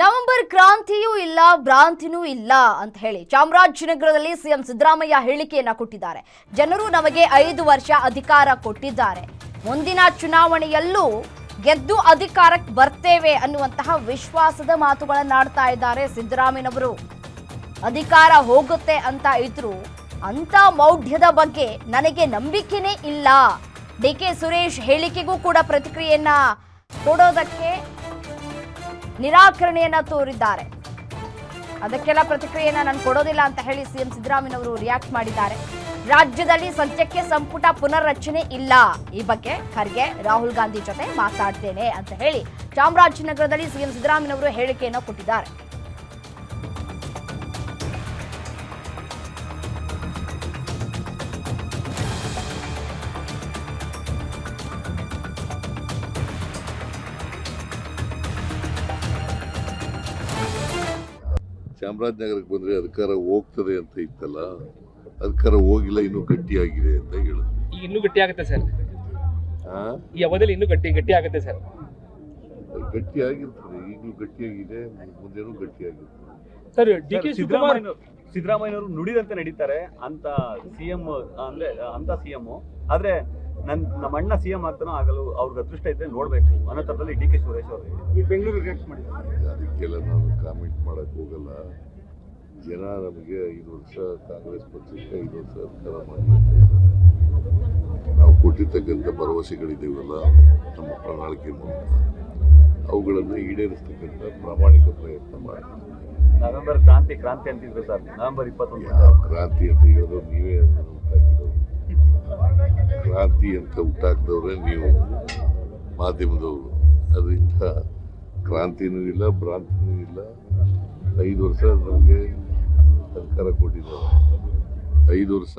November ಕ್ರಾಂತಿಯೂ ಇಲ್ಲ, ಭ್ರಾಂತಿನೂ ಇಲ್ಲ ಅಂತ ಹೇಳಿ ಚಾಮರಾಜನಗರದಲ್ಲಿ ಸಿಎಂ ಸಿದ್ದರಾಮಯ್ಯ ಹೇಳಿಕೆಯನ್ನ ಕೊಟ್ಟಿದ್ದಾರೆ. ಜನರು ನಮಗೆ ಐದು ವರ್ಷ ಅಧಿಕಾರ ಕೊಟ್ಟಿದ್ದಾರೆ. ಮುಂದಿನ ಚುನಾವಣೆಯಲ್ಲೂ ಗೆದ್ದು ಅಧಿಕಾರಕ್ಕೆ ಬರ್ತೇವೆ ಅನ್ನುವಂತಹ ವಿಶ್ವಾಸದ ಮಾತುಗಳನ್ನಾಡ್ತಾ ಇದ್ದಾರೆ ಸಿದ್ದರಾಮಯ್ಯನವರು. ಅಧಿಕಾರ ಹೋಗುತ್ತೆ ಅಂತ ಇದ್ರು ಅಂತ ಮೌಢ್ಯದ ಬಗ್ಗೆ ನನಗೆ ನಂಬಿಕೆನೇ ಇಲ್ಲ. ಡಿ ಕೆ ಸುರೇಶ್ ಹೇಳಿಕೆಗೂ ಕೂಡ ಪ್ರತಿಕ್ರಿಯೆಯನ್ನ ಕೊಡೋದಕ್ಕೆ ನಿರಾಕರಣೆಯನ್ನ ತೋರಿದ್ದಾರೆ. ಅದಕ್ಕೆಲ್ಲ ಪ್ರತಿಕ್ರಿಯೆಯನ್ನ ನಾನು ಕೊಡೋದಿಲ್ಲ ಅಂತ ಹೇಳಿ ಸಿಎಂ ಸಿದ್ದರಾಮಯ್ಯನವರು ರಿಯಾಕ್ಟ್ ಮಾಡಿದ್ದಾರೆ. ರಾಜ್ಯದಲ್ಲಿ ಸದ್ಯಕ್ಕೆ ಸಂಪುಟ ಪುನರ್ರಚನೆ ಇಲ್ಲ. ಈ ಬಗ್ಗೆ ಖರ್ಗೆ, ರಾಹುಲ್ ಗಾಂಧಿ ಜೊತೆ ಮಾತಾಡ್ತೇನೆ ಅಂತ ಹೇಳಿ ಚಾಮರಾಜನಗರದಲ್ಲಿ ಸಿಎಂ ಸಿದ್ದರಾಮಯ್ಯನವರು ಹೇಳಿಕೆಯನ್ನು ಕೊಟ್ಟಿದ್ದಾರೆ. ಚಾಮರಾಜನಗರಕ್ಕೆ ಬಂದ್ರೆ ಅಧಿಕಾರ ಹೋಗ್ತದೆ ಅಂತ ಇತ್ತಲ್ಲ ಅಧಿಕಾರ ಹೋಗಿಲ್ಲ ಇನ್ನೂ ಗಟ್ಟಿಯಾಗಿದೆ ಅಂತ ಹೇಳುದು ಈಗ ಇನ್ನೂ ಗಟ್ಟಿ ಆಗುತ್ತೆ ಸರ್. ಆ? ಈ ಅವಧಿಯಲ್ಲಿ ಇನ್ನೂ ಗಟ್ಟಿ ಗಟ್ಟಿ ಆಗುತ್ತೆ ಸರ್. ಗಟ್ಟಿಯಾಗಿರ್ತದೆ ಈಗಲೂ ಗಟ್ಟಿಯಾಗಿದೆ ಮುಂದೆನೂ ಗಟ್ಟಿಯಾಗಿರ್ತದೆ. ಸರ್ ಡಿ ಕೆ ಸಿದ್ದರಾಮಯ್ಯ ಸಿದ್ದರಾಮಯ್ಯನವರು ನುಡಿದಂತೆ ನಡೀತಾರೆ ಅಂತ ಸಿಎಂ ಅಂದ್ರೆ ಅಂತ ಸಿಎಂ ಆದ್ರೆ ನನ್ ನಮ್ಮ ಅಣ್ಣ ಸಿ ಎಂ ಆಗ್ತಾನೋ ಆಗಲು ಅವ್ರಿಗೆ ಅದೃಷ್ಟ ಇದ್ರೆ ನೋಡಬೇಕು ಅನ್ನೋ ತರದಲ್ಲಿ ಡಿ ಕೆ ಸುರೇಶ್ ಅವರು ಈ ಬೆಂಗಳೂರು ರಿಯಾಕ್ಟ್ ಮಾಡಿದ್ದಾರೆ ಅದಕ್ಕೆಲ್ಲ ನಾನು ಕಾಮೆಂಟ್ ಮಾಡೋಕ್ಕೆ ಹೋಗಲ್ಲ. ಜನ ನಮಗೆ ಐದು ವರ್ಷ ಕಾಂಗ್ರೆಸ್ ಪಕ್ಷಕ್ಕೆ ಐದು ವರ್ಷ ಅಧಿಕಾರ ಮಾಡಿ. ನಾವು ಕೊಟ್ಟಿರ್ತಕ್ಕಂಥ ಭರವಸೆಗಳಿದ್ದೀವಲ್ಲ ನಮ್ಮ ಪ್ರಣಾಳಿಕೆ ಮೂಲಕ. ಅವುಗಳನ್ನು ಈಡೇರಿಸ್ತಕ್ಕಂಥ ಪ್ರಾಮಾಣಿಕ ಪ್ರಯತ್ನ ಮಾಡ್ತೀವಿ ನವೆಂಬರ್ ಕ್ರಾಂತಿ ಕ್ರಾಂತಿ ಅಂತಿದ್ರು ಸರ್. ನವೆಂಬರ್ ಇಪ್ಪತ್ತೊಂದು. ಕ್ರಾಂತಿ ಅಂತ ಹೇಳೋದು ನೀವೇ ಅಂತ ಹುಟ್ಟಾಕಿದವ್ರೆ ನೀವು ಮಾಧ್ಯಮದವರು. ಅದರಿಂದ ಕ್ರಾಂತಿನೂ ಇಲ್ಲ, ಭ್ರಾಂತಿನೂ ಇಲ್ಲ. ಐದು ವರ್ಷ ನಮಗೆ ಸರ್ಕಾರ ಕೊಟ್ಟಿದ್ದಾರೆ. ಐದು ವರ್ಷ